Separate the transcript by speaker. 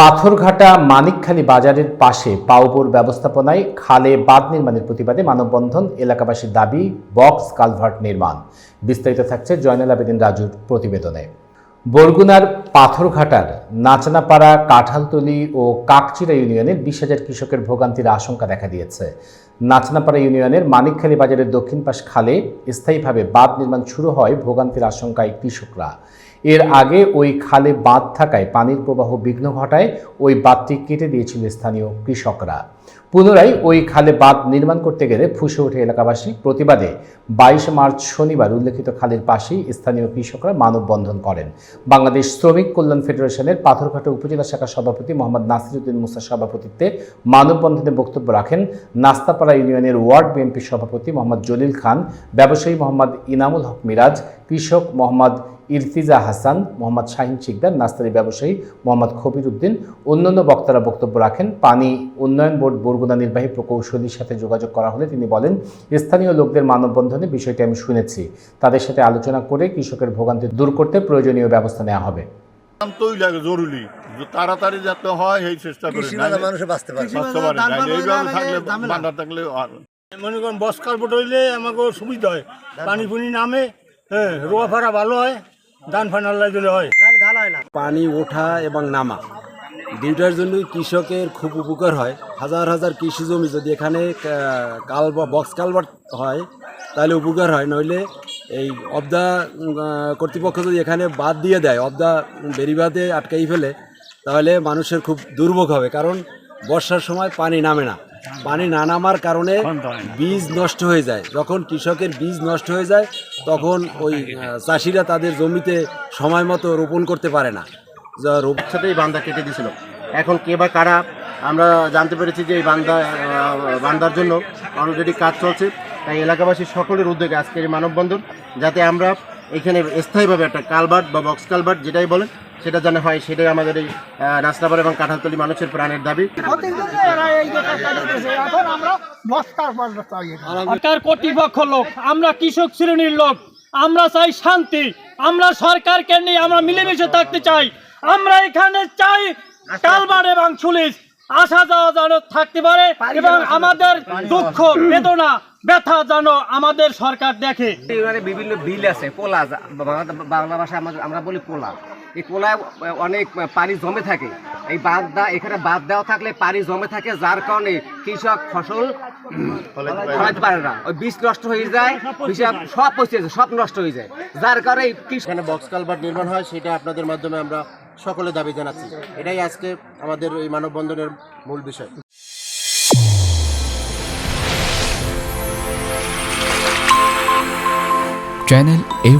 Speaker 1: পাথরঘাটা মানিকখালী বাজারের পাশে পাউবোর ব্যবস্থাপনায় খালে বাঁধ নির্মাণের প্রতিবাদে মানববন্ধন, এলাকাবাসীর দাবি, বক্স কালভার্ট নির্মাণ। বিস্তারিত থাকছে জয়নাল আবেদিন রাজুর প্রতিবেদনে। বরগুনার পাথরঘাটার নাচনাপাড়া, কাঁঠালতলি ও কাকচিরা ইউনিয়নের বিশ হাজার কৃষকের ভোগান্তির আশঙ্কা দেখা দিয়েছে। নাচনাপাড়া ইউনিয়নের মানিকখালী বাজারের দক্ষিণ পাশ খালে স্থায়ীভাবে বাঁধ নির্মাণ শুরু হয় ভোগান্তির আশঙ্কায় কৃষকরা। এর আগে ওই খালে বাঁধ থাকায় পানির প্রবাহ বিঘ্ন ঘটায়, ওই বাঁধটি কেটে দিয়েছিল স্থানীয় কৃষকরা। পুনরায় ওই খালে বাঁধ নির্মাণ করতে গেলে ফুসে ওঠে এলাকাবাসী প্রতিবাদে। বাইশে মার্চ শনিবার উল্লেখিত খালের পাশেই স্থানীয় কৃষকরা মানববন্ধন করেন। বাংলাদেশ শ্রমিক কল্যাণ ফেডারেশনের পাথরঘাটা উপজেলা শাখা সভাপতি মোহাম্মদ নাসিরুদ্দিন মুসার সভাপতিত্বে মানববন্ধনে বক্তব্য রাখেন নাস্তাপাড়া ইউনিয়নের ওয়ার্ড বিএনপি সভাপতি মোহাম্মদ জলিল খান, ব্যবসায়ী মোহাম্মদ ইনামুল হক মিরাজ, কৃষক মোহাম্মদ ইরতিজা হাসান মোহাম্মদ শাহিন শিকদার নাস্তারি ব্যবসায়ী মোহাম্মদ খবির উদ্দিন অন্যান্য বক্তারা বক্তব্য রাখেন। পানি উন্নয়ন বোর্ড বরগুনা নির্বাহী প্রকৌশলীর সাথে যোগাযোগ করা হলে তিনি বলেন স্থানীয় লোকদের মানববন্ধনে বিষয়টি আমি শুনেছি। তাদের সাথে আলোচনা করে কৃষকের ভোগান্তি দূর করতে প্রয়োজনীয় ব্যবস্থা নেওয়া হবে।
Speaker 2: জরুরি। তাড়াতাড়ি যাতে হয় এই চেষ্টা করি
Speaker 3: বাঁচতে পারে।
Speaker 2: থাকলে থাকলে আর
Speaker 4: মনে করেন বস কালপট আমাকে সুবিধা হয়। পানি ফুনি নামে হ্যাঁ রোয়া ফাড়া ভালো হয়। ধান ফান আল্লাহ দিলে হয়।
Speaker 3: নাহলে ধান হয় না।
Speaker 5: পানি ওঠা এবং নামা দুইটার জন্যই কৃষকের খুব উপকার হয়। হাজার হাজার কৃষি জমি যদি এখানে কাল বা বক্স কালভার্ট হয় তাহলে উপকার হয়। নইলে এই অবদা কর্তৃপক্ষ যদি এখানে বাদ দিয়ে দেয় অবদা বেরিবাদে আটকাই ফেলে তাহলে মানুষের খুব দুর্ভোগ হবে। কারণ বর্ষার সময় পানি নামে না। পানি না নামার কারণে বীজ নষ্ট হয়ে যায়। যখন কৃষকের বীজ নষ্ট হয়ে যায় তখন ওই চাষিরা তাদের জমিতে সময় মতো রোপণ করতে পারে না। যা রোপ-
Speaker 6: সাথেই বান্দা কেটে দিয়েছিল। এখন কে বা কারা আমরা জানতে পেরেছি যে এই বান্দা বান্দার জন্য অলরেডি কাজ চলছে। তাই এলাকাবাসী সকলের উদ্যোগে আজকের এই মানববন্ধন যাতে আমরা এখানে স্থায়ীভাবে একটা কালবার্ট বা বক্স কালবার্ট যেটাই বলেন সেটা যেন হয় সেটাই আমাদের এই নাসরাপাড়া এবং কাঁঠালতলি মানুষের প্রাণের দাবি।
Speaker 4: সরকার কর্তৃপক্ষ লোক আমরা কৃষক শ্রেণির লোক। আমরা চাই শান্তি আমরা সরকারকে নিয়ে আমরা মিলেমিশে থাকতে চাই। আমরা এখানে চাই কালবার এবং পুলিশ আসা যাওয়া যেন থাকতে পারে এবং আমাদের দুঃখ বেদনা ব্যথা যেন আমাদের সরকার দেখে।
Speaker 7: এখানে বিভিন্ন বিল আছে পোলা বাংলা- ভাষায় আমরা আমরা বলি পোলা। এই পোলায় অনেক পানি জমে থাকে। এই বাঁধ দা- এখানে বাদ দেওয়া থাকলে পানি জমে থাকে যার কারণে কৃষক ফসল ফলাতে পারে না। ওই বীজ নষ্ট হয়ে যায় সব পচে যায় সব নষ্ট হয়ে যায়। যার কারণে
Speaker 6: এখানে বক্স কালবার্ট নির্মাণ হয় সেটা আপনাদের মাধ্যমে আমরা সকলে দাবি জানাচ্ছি। এটাই আজকে আমাদের এই মানববন্ধনের মূল বিষয়।
Speaker 8: চ্যানেল এ